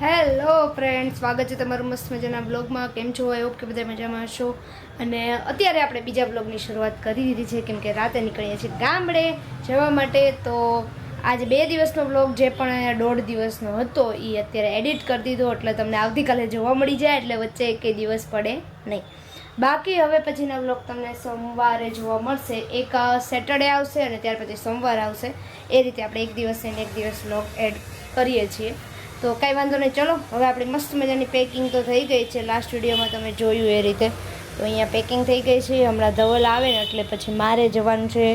Hello friend સ્વાગત છે તમારું મસ્ત મજાના બ્લોગમાં કેમ છો? આઈ હોપ કે બધા મજામાં હશો. અને અત્યારે આપણે બીજા બ્લોગની શરૂઆત કરી દીધી છે, કેમ કે રાતે નીકળીએ છીએ ગામડે જવા માટે. તો આજે બે દિવસનો બ્લોગ જે પણ દોઢ દિવસનો હતો એ અત્યારે એડિટ કરી દીધો. એટલે તમને આવતીકાલે જોવા મળી જાય, એટલે વચ્ચે એકે દિવસ પડે નહીં. બાકી હવે પછીના બ્લોગ તમને સોમવારે જોવા મળશે. એક સેટરડે આવશે અને ત્યાર પછી સોમવાર આવશે. એ રીતે આપણે એક દિવસ એક દિવસ બ્લોગ એડ કરીએ છીએ. તો કાંઈ વાંધો નહીં. ચલો, હવે આપણી મસ્ત મજાની પેકિંગ તો થઈ ગઈ છે. લાસ્ટ વિડીયોમાં તમે જોયું એ રીતે. તો અહીંયા પેકિંગ થઈ ગઈ છે. હમણાં ધવલ આવે ને એટલે પછી મારે જવાનું છે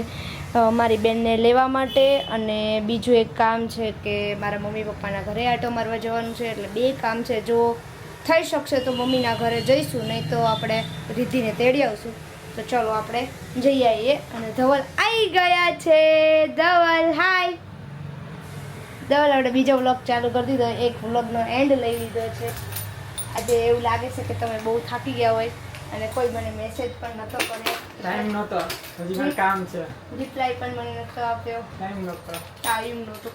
મારી બેનને લેવા માટે. અને બીજું એક કામ છે કે મારા મમ્મી પપ્પાના ઘરે આટો મારવા જવાનું છે. એટલે બે કામ છે. જો થઈ શકશે તો મમ્મીના ઘરે જઈશું, નહીં તો આપણે રીધીને તેડી આવશું. તો ચલો, આપણે જઈ આવીએ. અને ધવલ આવી ગયા છે. ધવલ હાય ધવલ આપણે બીજો વ્લોગ ચાલુ કરી દીધો. એક વ્લોગનો એન્ડ લઈ લીધો છે. આજે એવું લાગે છે કે તમે બહુ થાકી ગયા હોય અને કોઈ મને મેસેજ પણ નતો કર્યો. ટાઈમ નહોતો હજી મને કામ છે. રિપ્લાય પણ મને નતો આપ્યો. ટાઈમ નહોતો ટાઈમ નહોતો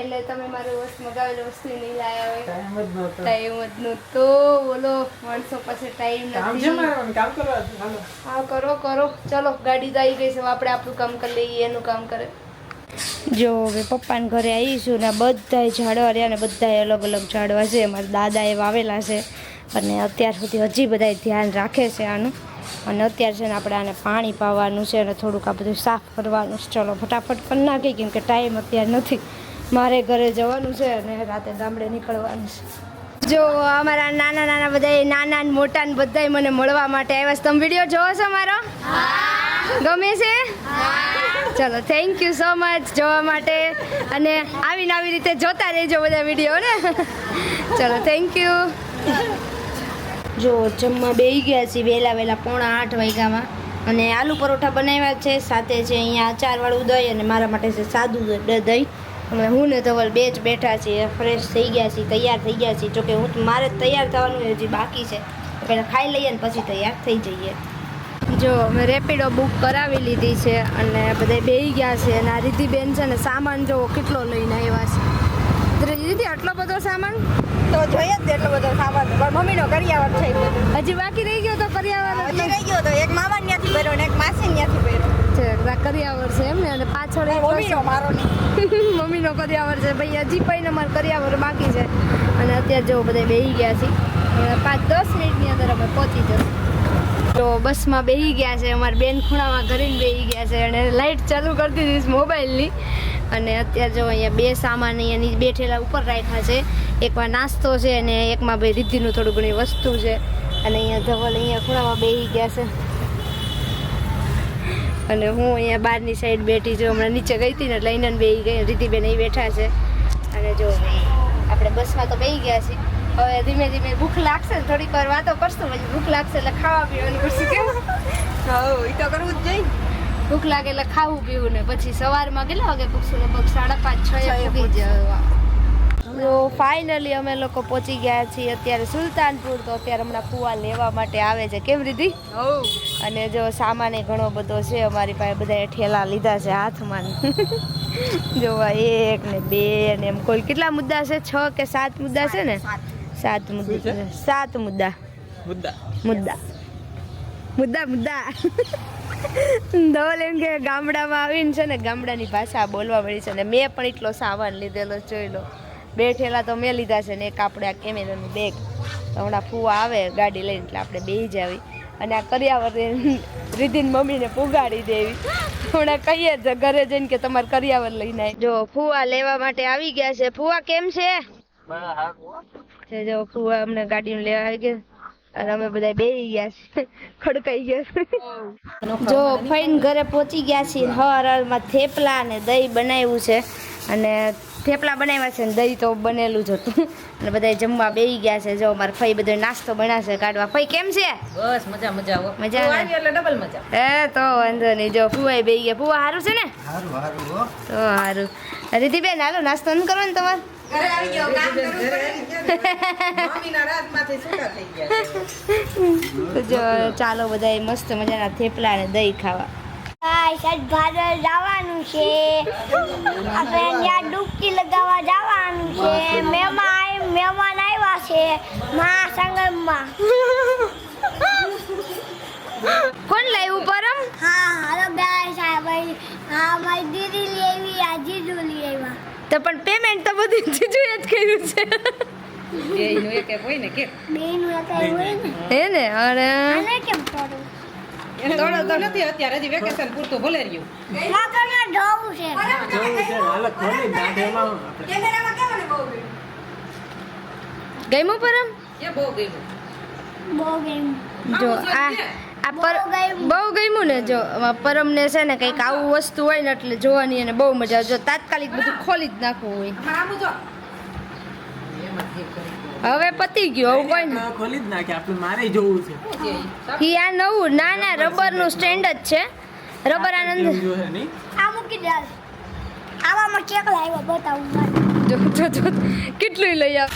એટલે તમે મારું વસ્તુ મગાવેલી વસ્તુ નહીં લાયા હોય. ટાઈમ જ નહોતો ટાઈમ જ નહોતો બોલો માણસો પાસે ટાઈમ કામ છે નથી કામ કરવા હા કરો કરો. ચલો ગાડી તો આવી ગઈ છે. આપણે આપણું કામ કરી લઈએ એનું કામ કરે. જો હવે પપ્પાને ઘરે આવીશું ને બધાય ઝાડવા રહ્યા ને બધાય અલગ અલગ ઝાડવા છે. મારા દાદાએ વાવેલા છે અને અત્યાર સુધી હજી બધાય ધ્યાન રાખે છે આનું. અને અત્યારે છે ને આપણે આને પાણી પાવાનું છે અને થોડુંક આ બધું સાફ કરવાનું છે. ચલો, ફટાફટ કરી નાખી કેમ કે ટાઈમ અત્યારે નથી. મારે ઘરે જવાનું છે અને રાતે ગામડે નીકળવાનું છે. જો અમારા નાના નાના બધા નાના ને મોટા ને બધા મને મળવા માટે આવ્યા છે. તમે વીડિયો જોવો છો મારો? ગમે છે? ચલો થેન્ક યુ સો મચ જોવા માટે. અને આવીને આવી રીતે જોતા રહેજો બધા વીડિયો ને? ચલો થેન્ક યુ જો જમવા બેસી ગયા છીએ વહેલા વહેલા પોણા આઠ વાગ્યામાં. અને આલુ પરોઠા બનાવ્યા છે સાથે છે અહીંયા અચારવાળું દહીં અને મારા માટે છે સાદું દહીં. અમે હું ને ધવલ બે જ બેઠા છીએ ફ્રેશ થઈ ગયા છીએ તૈયાર થઈ ગયા છીએ. જોકે હું મારે તૈયાર થવાનું હજી બાકી છે. પહેલાં ખાઈ લઈએ ને પછી તૈયાર થઈ જઈએ. જો અમે રેપિડો બુક કરાવી લીધી છે અને બધા બેહી ગયા છે અને આ રીધિબેન છે ને સામાન જો કેટલો લઈને આવ્યા છે. રીધિ આટલો બધો સામાન? તો જોઈએ જ એટલો બધો સામાન. પણ મમ્મીનો કરિયાવર છે. હજી બાકી રહી ગયો તો કરિયાવર રહી ગયો તો એક મામા ત્યાંથી ભર્યો ને એક માસી કરિયાવર છે એમ ને? અને પાછળ મમ્મીનો મારો મમ્મીનો કરિયાવર છે ભાઈ હજી પણ અમારે કરિયાવર બાકી છે. અને અત્યારે જો બધા બેસી ગયા છે. પાંચ દસ મિનિટની અંદર અમે પહોંચી જશું. તો બસમાં બેસી ગયા છે. અમારા બેન ખૂણામાં ઘરીને બેસી ગયા છે. અને લાઇટ ચાલુ કરી દીધી મોબાઈલની. અને અત્યારે જો અહીંયા બે સામાન અહીંયાની બેઠેલા ઉપર રાખ્યા છે. એકમાં નાસ્તો છે અને એકમાં ભાઈ રીધીનું થોડું ઘણી વસ્તુ છે. અને અહીંયા ધવલ અહીંયા ખૂણામાં બેસી ગયા છે. અને હું અહીંયા બહારની સાઈડ બેઠી છું. હમણાં નીચે ગઈ હતી ને એટલે ઇનન બે ગઈ. રીતિબેન અહીં બેઠા છે. અને જો આપણે બસમાં તો બેસી ગયા છીએ. હવે ધીમે ધીમે ભૂખ લાગશે ને થોડીક વાર વાતો કરશું. પછી ભૂખ લાગશે એટલે ખાવા પીવાનું કરશું કેવું હવ એ તો કરવું જ જોઈએ. ભૂખ લાગે એટલે ખાવું પીવું ને પછી સવારમાં કેટલા વાગે ભૂખશું લગભગ સાડા પાંચ છ એ જવા. તો ફાઇનલી અમે લોકો પહોંચી ગયા છીએ અત્યારે સુલતાનપુર. તો અત્યારે હમણાં કુવા લેવા માટે આવે છે. કેમ રીધિ? અને જો સામાન ઘણો બધો છે અમારી પાસે બધાએ ઠેલા લીધા છે હાથમાં. જોવા એક ને બે ને એમ કોઈ. કેટલા મુદ્દા છે? છ કે સાત મુદ્દા છે ને? સાત. મુદ્દા. સાત મુદ્દા. મુદ્દા. મુદ્દા. મુદ્દા મુદ્દા. ધવલ એમ કે ગામડામાં આવીને છે ને ગામડાની ભાષા બોલવા મળી છે ને મેં પણ એટલો સામાન લીધેલો જોઈ લો. બે ઠેલા તો મેં લીધા છે ને એક આપણે આ કેમેરાનું બેગ. તો હમણાં ફૂવા આવે ગાડી લઈને એટલે આપણે બેસી જાવી. અને આ કરિયાવર રીધિન મમ્મીને પુગાડી દેવી. હમણાં કહીએ જ ઘરે જઈને કે તમારે કરિયાવર લઈને આવી જો ફુવા લેવા માટે આવી ગયા છે. ફુવા કેમ છે? જો ફુવા અમને ગાડી લેવા આવી ગયા. અને અમે બધા બે ગયા છે. ખડકાઈ ગયા જો ફઈને ઘરે પહોંચી ગયા છીએ. હર હરમાં થેપલા અને દહીં બનાવ્યું છે. અને થેપલા બનાવ્યા છે ને દહીં તો બનેલું જ હતું. અને બધા જમવા બેસી ગયા છે. જો અમારે ફઈ બધો નાસ્તો બનાવશે કાઢવા. ફઈ કેમ છે? બસ મજા મજા મજા એટલે ડબલ મજા. હે તો વાંધો નહીં. જો ફુવાઈ બેસી ગયા. ફુવા સારું છે ને? સારું સારું તો સારું રીતિબેન હાલો નાસ્તો ન કરો ને તમારે? ઘરે આવી ગયો કામ કરવું મમ્મીના રાતમાંથી છૂટા થઈ ગયા તો જો ચાલો બધા મસ્ત મજાના થેપલા અને દહીં ખાવા. હાય સાહેબ ભાદર જવાનું છે. આપણે ત્યાં ડૂબકી લગાવવા જવાનું છે. મેમાં છે મહાસંગમમાં. કોણ લાવ્યું પરમ હા હાલો ગાઈસ આ ભાઈ હા મારી દીદી લેવી આ જીજુ લેવા તો પણ પેમેન્ટ તો બધું જીજુએ જ કર્યું છે. એ નું એક હોય ને કે બે નું એક હોય ને? હે ને? અરે. આને કેમ કરું એને થોડું નથી અત્યારે હજી વેકેશન પૂરતું ભલે રહ્યું. માતાના ઢોવું છે. જોવું છે હાલ ખોલી નાખે એમાં આપણે. ગમ્યું? પરમ એ બહુ ગયું બહુ ગેમ જો આ આ પર બહુ ગમ્યું ને જો પરમને છે ને કંઈક આવું વસ્તુ હોય ને એટલે જોવાની એને બહુ મજા આવે. જો તાત્કાલિક બધું ખોલી જ નાખવું હોય. હવે પતી ગયો હવે કોઈ ના, ખોલી જ નાખે આપણે મારે જોવું છે. ઈ આ નવું ના ના રબરનું સ્ટેન્ડ જ છે. રબર આનંદ આ મૂકી દે. આવામાં કેક લાવ્યો બતાવું જો જો જો કેટલું લઈ આવ.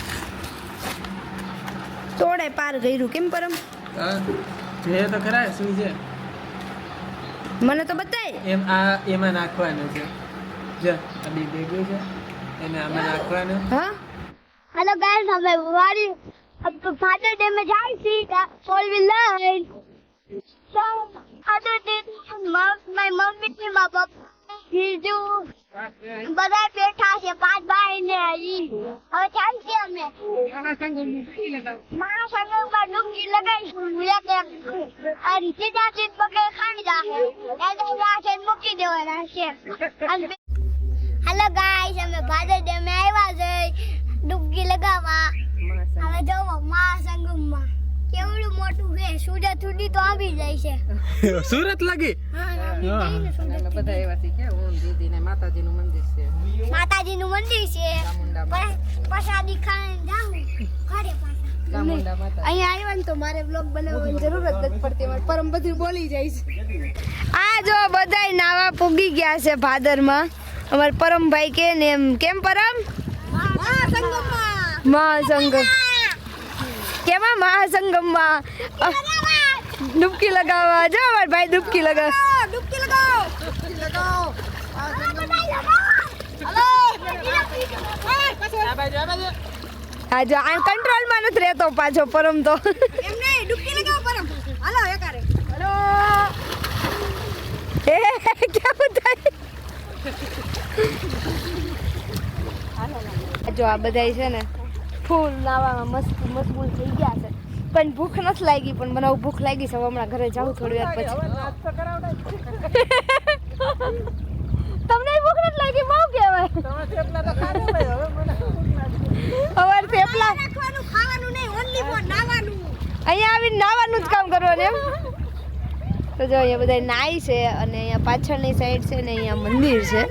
તોડે પાર ગયરું કેમ પરમ? જે તો ખરા શું છે? મને તો બતાય. એમ આ એમાં નાખવાનું છે. જો આ બે ભેગું છે એને આમાં નાખવાનું. હા? हेलो गाइस हमें वारी अब फादर डे में जाए थी four wheeler so other day my mummy થી my papa બીજું બધા બેઠા છે પાંચ ભાઈ ને હજી હવે ચાલશે અમે મહાસંગમમાં ડૂબકી લગાવીશું એક એક આ રીતે જાશે પગે ખાઈ જાશે એને જાશે મૂકી દેવાના છે હેલો ગાઈસ અમે ફાધર ડે માં આવ્યા છે ડૂબકી લગાવવા. હવે જોવો મહાસંગમમાં કેવડું મોટું છે? સુરત સુધી તો આવી જાય છે. સુરત લાગી? ને બધા એવા થી કે ઓમ દીદી ને માતાજીનું મંદિર છે. માતાજીનું મંદિર છે. પ્રસાદી ખાઈને જાઉં. ઘરે પાછા. અહીંયા આવ્યા તો મારે બ્લોગ બનાવવાની જરૂર જ નથી પડતી મારે પરમ બધું બોલી જાય છે. આ જો બધાય નાવા પૂગી ગયા છે ભાદરમાં. અમાર પરમભાઈ કે ને એમ. કેમ પરમ? મહાસંગમ. કેમાં મહાસંગમમાં? ડૂબકી લગાવવા. જો અમાર ભાઈ ડૂબકી લગાવ. ડૂબકી લગાવો. ડૂબકી લગાવો. હા આ કંટ્રોલમાં નથી રહેતો પાછો પરમ તો. એમ નહીં ડૂબકી લગાવો પરમ. હાલો એકારે હાલો. એ કેવું થાય? જો આ બધાય છે ને ફૂલ નાવામાં મસ્ત મજબૂત થઈ ગયા છે. પણ ભૂખ નથી લાગી પણ મને ભૂખ લાગી છે. હવે હમણાં ઘરે જાઉં થોડી વાર પછી તમને ભૂખ નથી લાગી બહુ કહેવાય. અવાર થેપલા ખાવાનું નહીં ઓનલી નાવાનું. અહીંયા આવીને નાવાનું જ કામ કરવાનું એમ. તો જો અહીંયા બધા નાય છે અને અહીંયા પાછળની સાઈડ છે ને અહીંયા મંદિર છે.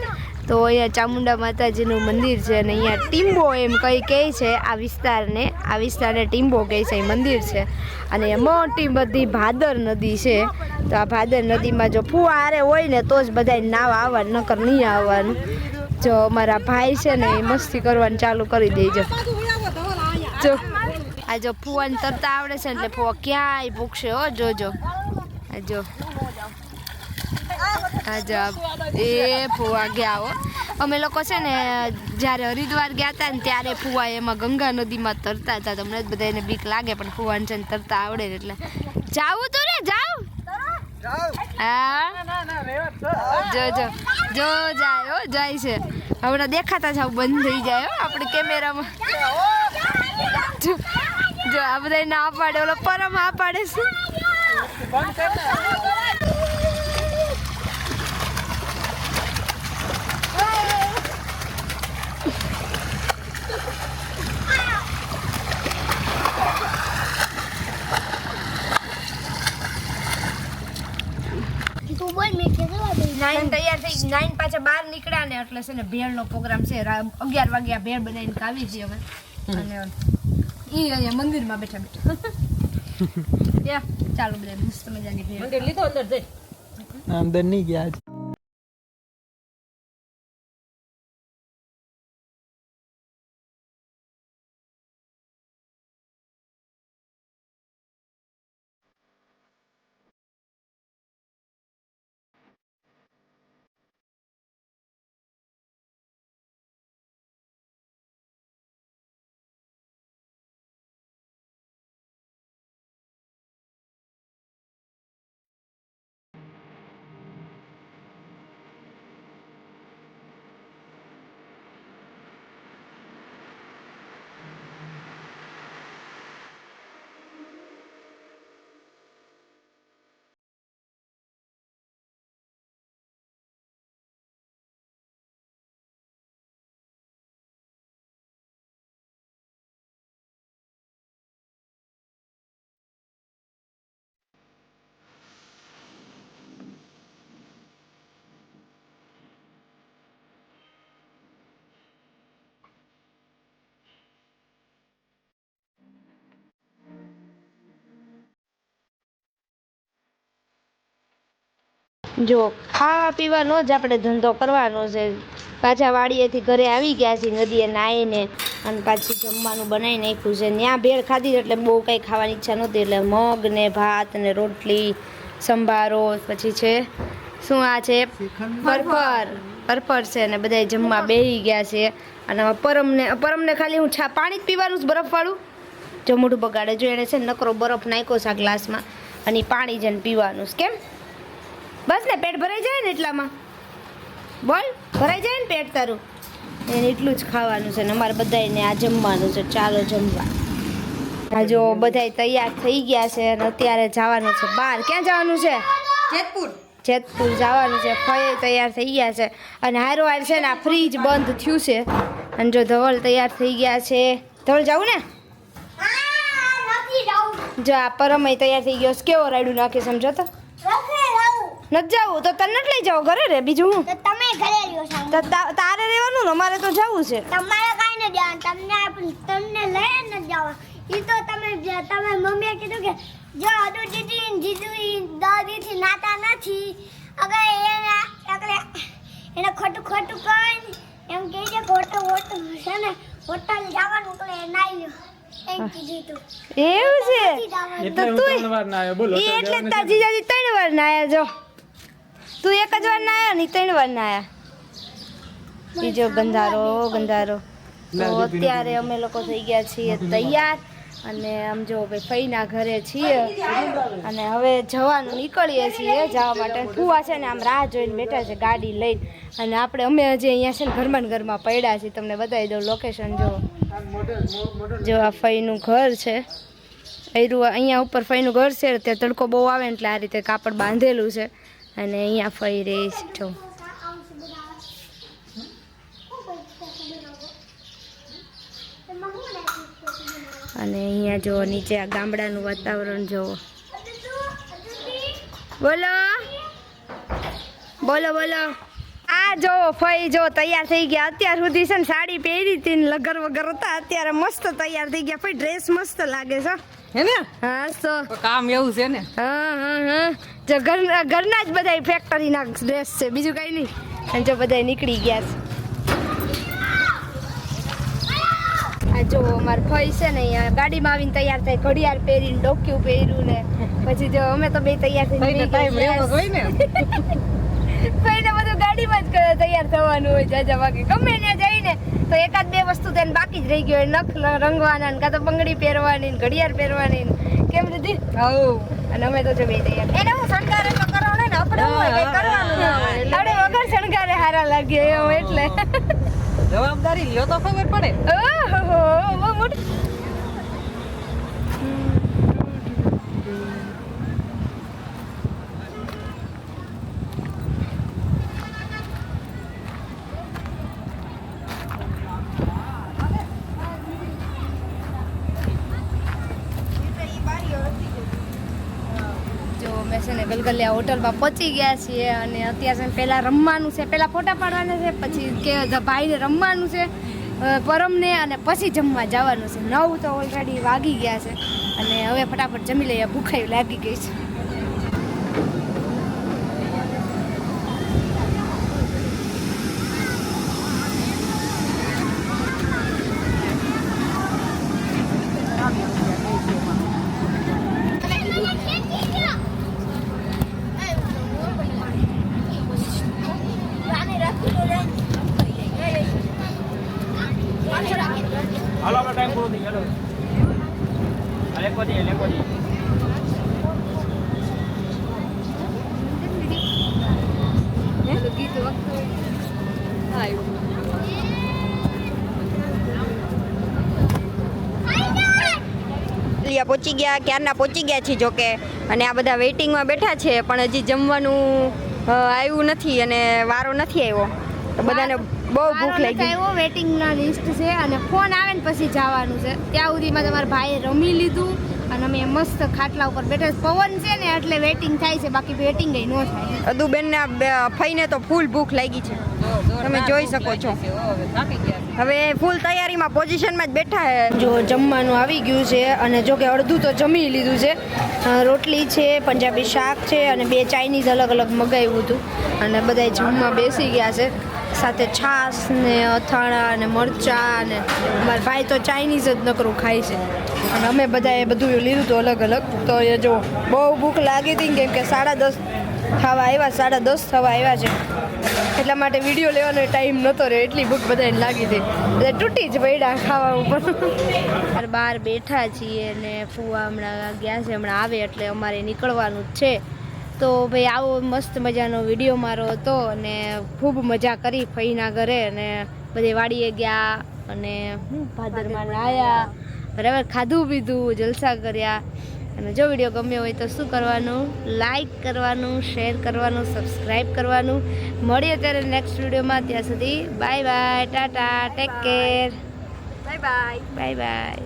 તો અહીંયા ચામુંડા માતાજીનું મંદિર છે અને અહીંયા ટીમ્બો એમ કંઈ કહે છે આ વિસ્તારને. આ વિસ્તારને ટીમ્બો કહે છે, એ મંદિર છે. અને મોટી બધી ભાદર નદી છે. તો આ ભાદર નદીમાં જો ફુવારે હોય ને, તો જ બધા નાવા આવવાનું, નકર નહીં આવવાનું. જો અમારા ભાઈ છે ને, એ મસ્તી કરવાનું ચાલુ કરી દેજો જો. આ જો ફુવાને તરતા આવડે છે એટલે ફુવા ક્યાંય ભૂખશે, હો, જોજો. આ જો. આ જો એ ફુવા ગયા હો. અમે લોકો છે ને, જ્યારે હરિદ્વાર ગયા હતા ને ત્યારે ફુવા એમાં ગંગા નદીમાં તરતા હતા તમને જ બધાને બીક લાગે, પણ ફુવાને છે ને તરતા આવડે એટલે. જાવું તું ને જાવ. હા. જો જો જો જાય હો, જાય છે. હમણાં દેખાતા જાવ બંધ થઈ જાય હો, આપણે કેમેરામાં. જો જો, આ બધા ના પાડે, ઓલો પરમ આ પાડે છે તું બોલ મેં કેટલા નાઈન તૈયાર થઈ નાઈન પાછા બહાર નીકળ્યા ને એટલે છે ને ભેળનો પ્રોગ્રામ છે. અગિયાર વાગ્યા ભેળ બનાવીને કાવી છીએ હવે અને ઈ અહીંયા મંદિરમાં બેઠા બેઠા. યા ચાલો બધા મસ્ત મજાની ભેળ મંદિર લીધો અંદર જઈ. અંદર નહીં ગયા જો ખાવા પીવાનો જ આપણે ધંધો કરવાનો છે. પાછા વાડીએથી ઘરે આવી ગયા છે નદીએ નાહીને અને પાછી જમવાનું બનાવી નાખ્યું છે. ત્યાં ભેળ ખાધી એટલે બહુ કંઈ ખાવાની ઈચ્છા નહોતી એટલે મગ ને ભાત ને રોટલી સંભારો પછી છે શું આ છે? પરપર પરપર છે અને બધા જમવા બેસી ગયા છે. અને પરમને પરમને ખાલી હું છા પાણી જ પીવાનું છે બરફવાળું? જો મોઢું બગાડે જો એણે છે ને નકરો બરફ નાખ્યો છે આ ગ્લાસમાં અને પાણી જ પીવાનું છે. કેમ? બસ ને પેટ ભરાઈ જાય ને એટલામાં? બોલ ભરાઈ જાય ને પેટ તારું? એને એટલું જ ખાવાનું છે ને અમારે બધાને આ જમવાનું છે ચાલો જમવા. આ જો બધાય તૈયાર થઈ ગયા છે અને અત્યારે જવાનું છે બહાર. ક્યાં જવાનું છે? જેતપુર. જેતપુર જવાનું છે ફળે તૈયાર થઈ ગયા છે. અને હારો હાર છે ને આ ફ્રીજ બંધ થયું છે. અને જો ધવલ તૈયાર થઈ ગયા છે. ધવલ જવું ને? જો આ પરમય તૈયાર થઈ ગયો કેવો રાયડું નાખે સમજો તો? નથી જવું? તો તને નથી લઈ જાવ ઘરે રે? બીજું હું? તો તમે ઘરે રહ્યો છો તો તારે રહેવાનું ને અમારે તો જવું છે. તમારે કાંઈ ન જવાનું. તમને આપણ- તમને લઈ ન જવા એ તો તમે જ- તમે મમ્મીએ કીધું કે જો અડુ દીદી ને જીજુ દાદીથી નાતા નથી. અગર એને અગર એને ખોટું ખોટું કઈ એમ કહે છે ખોટું ખોટું છે ને હોટલ જવાનું એટલે એ તું. એવું છે? તો તું ત્રણ વાર ના આવ્યો. બોલો એ એટલે જ જાજી જીજાજી ત્રણ વાર ના આયા જો. તું એક જ વાર ના આયા ને ત્રણ વાર ના આયા બીજો ગંધારો ગંધારો. તો અત્યારે અમે લોકો થઈ ગયા છીએ તૈયાર અને આમ જો ભાઈ ફઈના ઘરે છીએ. અને હવે જવાનું નીકળીએ છીએ જવા માટે. ફૂવા છે ને આમ રાહ જોઈને બેઠા છે ગાડી લઈને. અને આપણે અમે હજી અહીંયા છે ને ઘરમાં ઘરમાં પડ્યા છીએ. તમને બતાવી દઉં લોકેશન જો. જો આ ફઈનું ઘર છે. અહીંયા ઉપર ફઈનું ઘર છે. ત્યાં તડકો બહુ આવે ને એટલે આ રીતે કાપડ બાંધેલું છે. અને અહીંયા ફરી રહી છું અને અહીંયા જો નીચે આ ગામડાનું વાતાવરણ જોવો બોલો. બોલો બોલો. આ જો ફઈ જો તૈયાર થઈ ગયા. અત્યાર સુધી છે ને સાડી પહેરી હતી ને લગર વગર હતા. અત્યારે મસ્ત તૈયાર થઈ ગયા. ફઈ ડ્રેસ મસ્ત લાગે છે. હે ને? હા તો કામ એવું છે ને? હા હા હા. જો ઘરના ઘરના જ બધા ફેક્ટરીના ડ્રેસ છે. બીજું કઈ નહીં. અને જો બધા નીકળી ગયા છે. આ જો અમાર ફઈ છે ને અહીંયા ગાડીમાં આવીને તૈયાર થાય. ઘડિયાળ પહેરીને ડોક્યું પહેર્યું ને. પછી જો અમે તો બે તૈયાર થઈને ભાઈને ટાઈમ રહેવો બેસી ને? ફઈને બધું ગાડીમાં જ તૈયાર થવાનું હોય જાજા વાગે. ગમે ત્યાં જઈને તો એકાદ બે વસ્તુ તેને બાકી જ રહી ગયો હોય. નખ રંગવાના ને કાં તો બંગડી પહેરવાની ને ઘડિયાળ પહેરવાની કેમ દીધી હવ અને અમે તો જો બે એને હું શણગાર એટલો કરવાનો ને આપણે હું હોય, કંઈ કરવાનું ના હોય. વગર શણગારે હારા લાગે એમ એટલે. જવાબદારી લ્યો તો ખબર પડે. ઓહો બહુ મોટી જો અમે છે ને ગલગલિયા હોટલમાં પહોંચી ગયા છીએ અને અત્યારે પહેલાં રમવાનું છે. પહેલાં ફોટા પાડવાના છે, પછી કે ભાઈને રમવાનું છે પરમને અને પછી જમવા જવાનું છે. નવ તો ઓલરેડી વાગી ગયા છે અને હવે ફટાફટ જમી લઈએ, ભૂખાઈ લાગી ગઈ છે હાલો આપણે ટાઈમ પૂરો થઈ ગયો લેખો દે લેખો દે ગીત લિયા પહોંચી ગયા ક્યારના પહોંચી ગયા છીએ જોકે અને આ બધા વેઇટિંગમાં બેઠા છે પણ હજી જમવાનું આવ્યું નથી અને વારો નથી આવ્યો. તો બધાને બહુ ભૂખ લાગી. એવો વેટિંગના લિસ્ટ છે અને ફોન આવે ને પછી જવાનું છે. ત્યાં સુધીમાં તમારા ભાઈએ રમી લીધું અને અમે મસ્ત ખાટલા ઉપર બેઠા પવન છે ને એટલે વેટિંગ થાય છે બાકી વેટિંગ ન થાય. અદુબેનના ફઈને તો ફૂલ ભૂખ લાગી છે. તમે જોઈ શકો છો. હવે ફૂલ તૈયારીમાં પોઝિશનમાં જ બેઠા છે જો જમવાનું આવી ગયું છે અને જો કે અડધું તો જમી લીધું છે. રોટલી છે, પંજાબી શાક છે અને બે ચાઇનીઝ અલગ અલગ મગાવ્યું હતું. અને બધા જમવા બેસી ગયા છે. સાથે છાશ ને અથાણા ને મરચાં ને મારા ભાઈ તો ચાઇનીઝ જ નકરું ખાય છે. અને અમે બધાએ બધું લીધું હતું અલગ અલગ તો એ જો બહુ ભૂખ લાગી હતી કેમ કે સાડા દસ થવા આવ્યા, સાડા દસ થવા આવ્યા છે. એટલા માટે વીડિયો લેવાનો ટાઈમ નહોતો રહ્યો, એટલી ભૂખ બધાને લાગી હતી. બધા તૂટી જ પડ્યા ખાવા ઉપર. બહાર બેઠા છીએ ને ફુવા હમણાં ગયા છે, હમણાં આવે એટલે અમારે નીકળવાનું જ છે. તો ભાઈ આવો મસ્ત મજાનો વીડિયો મારો હતો અને ખૂબ મજા કરી ફઈના ઘરે અને બધે વાડીએ ગયા અને ભાદરમાં આવ્યા બરાબર, ખાધું પીધું, જલસા કર્યા. અને જો વીડિયો ગમ્યો હોય તો શું કરવાનું? લાઈક કરવાનું શેર કરવાનું સબસ્ક્રાઈબ કરવાનું. મળીએ ત્યારે નેક્સ્ટ વિડીયોમાં. ત્યાં સુધી bye bye tata take care bye bye bye bye